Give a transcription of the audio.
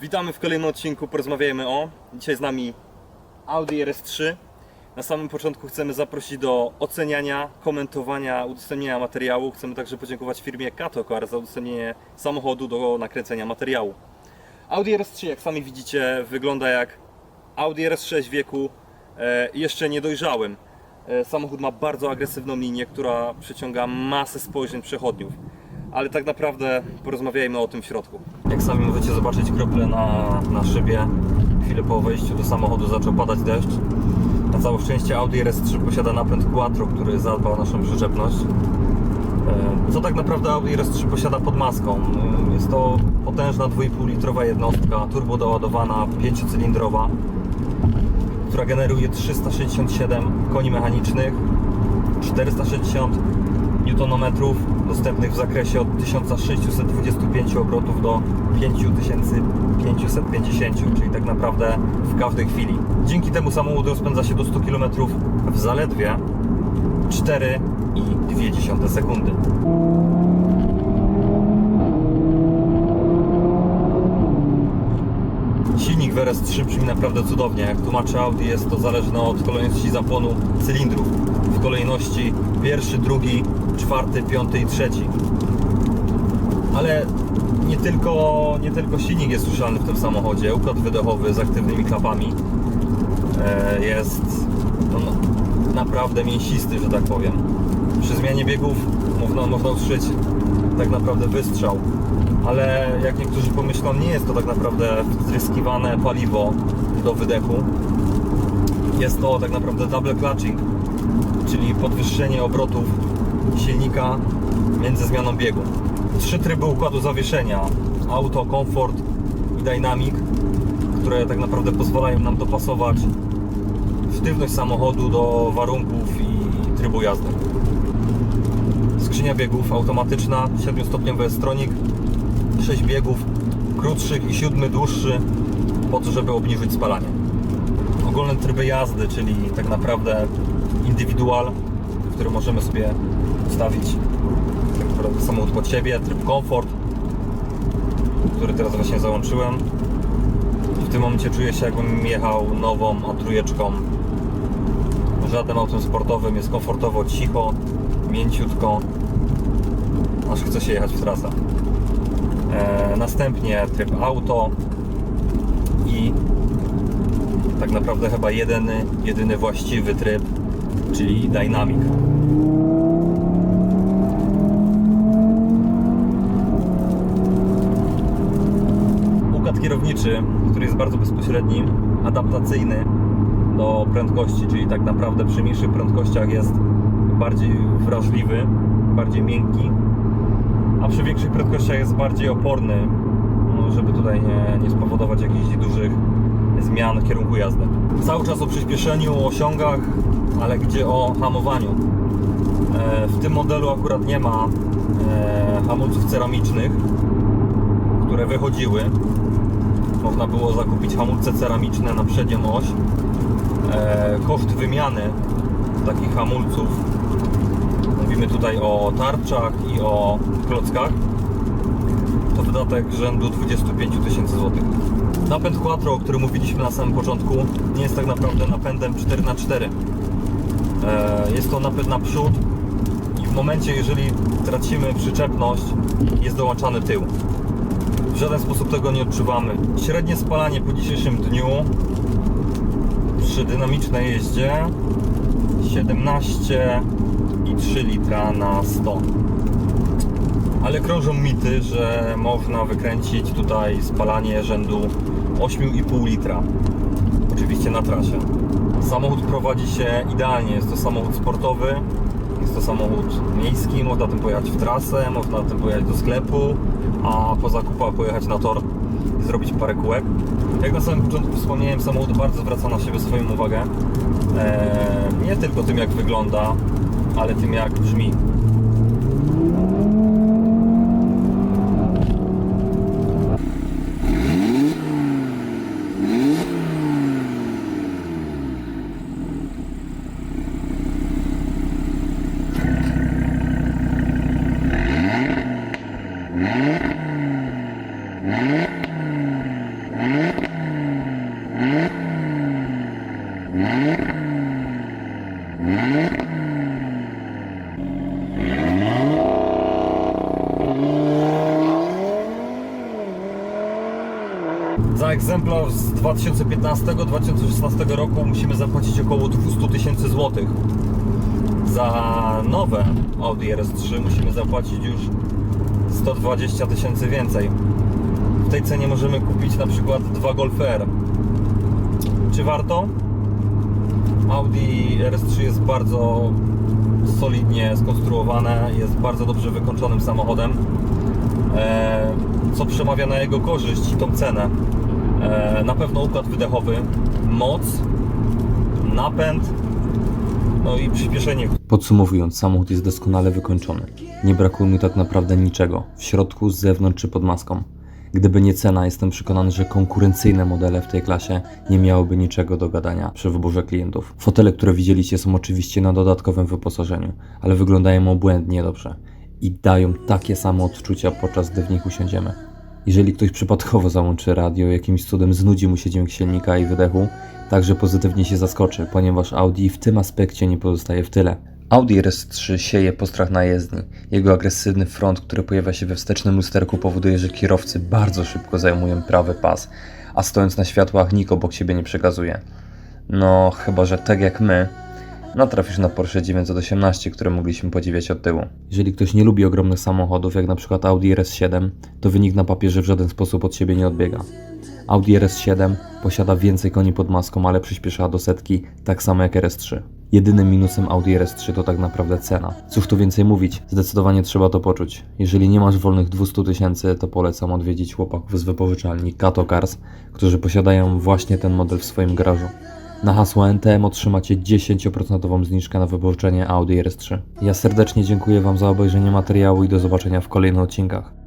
Witamy w kolejnym odcinku Porozmawiajmy o. Dzisiaj z nami Audi RS3. Na samym początku chcemy zaprosić do oceniania, komentowania, udostępnienia materiału. Chcemy także podziękować firmie Katokar za udostępnienie samochodu do nakręcenia materiału. Audi RS3, jak sami widzicie, wygląda jak Audi RS6 w wieku e, jeszcze niedojrzałym. E, samochód ma bardzo agresywną linię, która przyciąga masę spojrzeń przechodniów. Ale tak naprawdę porozmawiajmy o tym w środku. Jak sami możecie zobaczyć krople na, na szybie, chwilę po wejściu do samochodu zaczął padać deszcz. Na całe szczęście Audi RS3 posiada napęd Quattro, który zadba o naszą przyczepność. E, Co tak naprawdę Audi RS3 posiada pod maską? E, Jest to potężna 2,5 litrowa jednostka, turbo doładowana, 5-cylindrowa, która generuje 367 koni mechanicznych, 460 Nm dostępnych w zakresie od 1625 obrotów do 5550, czyli tak naprawdę w każdej chwili. Dzięki temu samochód rozpędza się do 100 km w zaledwie 4,2 sekundy. Silnik w RS3 brzmi naprawdę cudownie. Jak tłumaczy Audi, jest to zależne od kolejności zapłonu cylindrów. Kolejności pierwszy, drugi, czwarty, piąty i trzeci. Ale nie tylko, nie tylko silnik jest słyszalny w tym samochodzie. Układ wydechowy z aktywnymi klapami e, jest naprawdę mięsisty, że tak powiem. Przy zmianie biegów można, można usłyszeć tak naprawdę wystrzał. Ale jak niektórzy pomyślą, nie jest to tak naprawdę wtryskiwane paliwo do wydechu. Jest to tak naprawdę double clutching, czyli podwyższenie obrotów silnika między zmianą biegu. Trzy tryby układu zawieszenia: auto, komfort i dynamic, które tak naprawdę pozwalają nam dopasować sztywność samochodu do warunków i trybu jazdy. Skrzynia biegów automatyczna, 7-stopniowy S-Tronic, 6 biegów krótszych i 7 dłuższy po to, żeby obniżyć spalanie. Ogólne tryby jazdy, czyli tak naprawdę indywidual, w którym możemy sobie ustawić tak samochód pod siebie, tryb komfort, który teraz właśnie załączyłem. W tym momencie czuję się jakbym jechał nową A3 żadnym autem sportowym, jest komfortowo, cicho, mięciutko, aż chce się jechać w trasę. E, następnie tryb auto i tak naprawdę chyba jedyny, jedyny właściwy tryb, czyli dynamic. Układ kierowniczy, który jest bardzo bezpośredni, adaptacyjny do prędkości, czyli tak naprawdę przy mniejszych prędkościach jest bardziej wrażliwy, bardziej miękki, a przy większych prędkościach jest bardziej oporny, no, żeby tutaj nie, nie spowodować jakichś dużych zmian kierunku jazdy. Cały czas o przyspieszeniu, o osiągach, ale gdzie o hamowaniu. E, W tym modelu akurat nie ma e, hamulców ceramicznych, które wychodziły. Można było zakupić hamulce ceramiczne na przednią oś. E, Koszt wymiany takich hamulców Mówimy tutaj o tarczach i o klockach. To wydatek rzędu 25 tysięcy złotych. Napęd Quattro, o którym mówiliśmy na samym początku, nie jest tak naprawdę napędem 4x4. E, Jest to napęd na przód i w momencie, jeżeli tracimy przyczepność, jest dołączany tył. W żaden sposób tego nie odczuwamy. Średnie spalanie po dzisiejszym dniu przy dynamicznej jeździe 17,3 litra na 100. Ale krążą mity, że można wykręcić tutaj spalanie rzędu 8,5 litra. Oczywiście na trasie. Samochód prowadzi się idealnie. Jest to samochód sportowy, jest to samochód miejski, można tym pojechać w trasę, można tym pojechać do sklepu, a po zakupach pojechać na tor i zrobić parę kółek. Jak na samym początku wspomniałem, samochód bardzo zwraca na siebie swoją uwagę. Eee, nie tylko tym jak wygląda, ale tym jak brzmi. Za egzemplarz z 2015-2016 roku musimy zapłacić około 200 tysięcy złotych. Za nowe Audi RS3 musimy zapłacić już 120 tysięcy więcej. W tej cenie możemy kupić na przykład dwa Golf R. Czy warto? Audi RS3 jest bardzo solidnie skonstruowane, jest bardzo dobrze wykończonym samochodem, e, co przemawia na jego korzyść i tą cenę. E, na pewno układ wydechowy, moc, napęd, no i przyspieszenie. Podsumowując, samochód jest doskonale wykończony. Nie brakuje mu tak naprawdę niczego, w środku, z zewnątrz czy pod maską. Gdyby nie cena, jestem przekonany, że konkurencyjne modele w tej klasie nie miałyby niczego do gadania przy wyborze klientów. Fotele, które widzieliście, są oczywiście na dodatkowym wyposażeniu, ale wyglądają obłędnie dobrze i dają takie same odczucia podczas gdy w nich usiądziemy. Jeżeli ktoś przypadkowo załączy radio, jakimś cudem znudzi mu się dźwięk silnika i wydechu, także pozytywnie się zaskoczy, ponieważ Audi w tym aspekcie nie pozostaje w tyle. Audi RS3 sieje postrach na jezdni. Jego agresywny front, który pojawia się we wstecznym lusterku powoduje, że kierowcy bardzo szybko zajmują prawy pas, a stojąc na światłach nikt obok siebie nie przekazuje. No, chyba że tak jak my, natrafisz na Porsche 918, które mogliśmy podziwiać od tyłu. Jeżeli ktoś nie lubi ogromnych samochodów, jak na przykład Audi RS7, to wynik na papierze w żaden sposób od siebie nie odbiega. Audi RS7 posiada więcej koni pod maską, ale przyspiesza do setki tak samo jak RS3. Jedynym minusem Audi RS3 to tak naprawdę cena. Cóż tu więcej mówić, zdecydowanie trzeba to poczuć. Jeżeli nie masz wolnych 200 tysięcy, to polecam odwiedzić chłopaków z wypożyczalni Kato Cars, którzy posiadają właśnie ten model w swoim garażu. Na hasło NTM otrzymacie 10% zniżkę na wypożyczenie Audi RS3. Ja serdecznie dziękuję Wam za obejrzenie materiału i do zobaczenia w kolejnych odcinkach.